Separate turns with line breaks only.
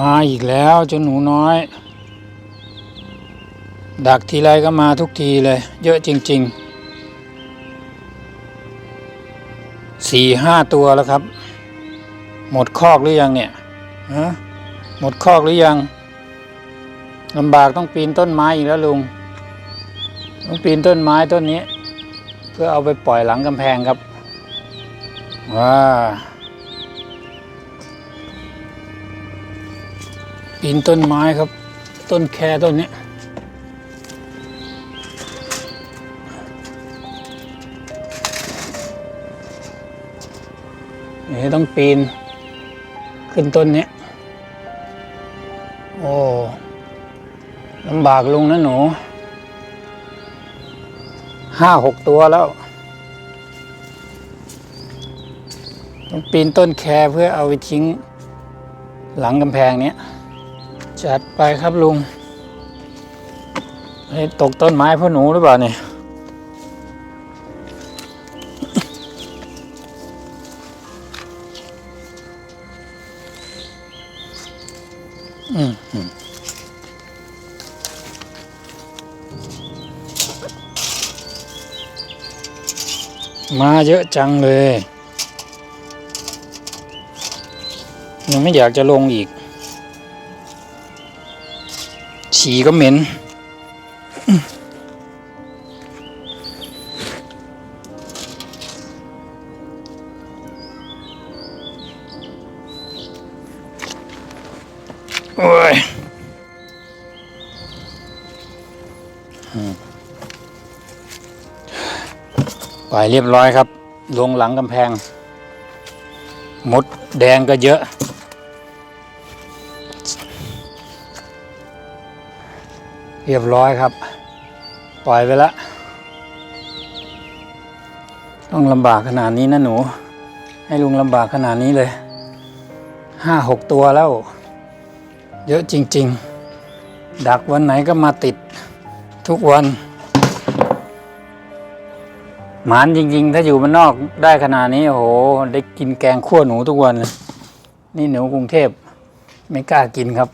มาอีกแล้วเจ้าหนูน้อย ดักทีไรก็มาทุกทีเลย เยอะจริงๆสี่ห้าตัวแล้วครับ หมดคอกหรือยังเนี่ยฮะหมดคอกหรือยังลำบากต้องปีนต้นไม้อีกแล้วลุง ต้องปีนต้นไม้ต้นนี้ เพื่อเอาไปปล่อยหลังกำแพงครับว้า ปีนต้นไม้ครับ ต้นแคต้นนี้นี่ต้องปีน ขึ้นต้นนี้ โอ้ลำบากลุงนะหนูห้าหกตัวแล้ว ต้องปีนต้นแคเพื่อเอาไปทิ้งหลังกำแพงเนี้ย จัดไปครับลุงเฮ้ตกต้นไม้พ่อหนูหรือเปล่าเนี่ยอืมอืมมาเยอะจังเลย ยังไม่อยากจะลงอีก ฉี่ก็เหม็น โอ้ยไปเรียบร้อยครับ ลงหลังกำแพง มดแดงก็เยอะ เรียบร้อยครับ ปล่อยไปละ ต้องลำบากขนาดนี้นะหนู ให้ลุงลำบากขนาดนี้เลยห้าหกตัวแล้ว เยอะจริง ๆ ดักวันไหนก็มาติดทุกวัน หมานจริง ๆ ถ้าอยู่มันนอกได้ขนาดนี้โอ้โห ได้กินแกงขั้วหนูทุกวันเลยนี่หนูกรุงเทพไม่กล้ากินครับ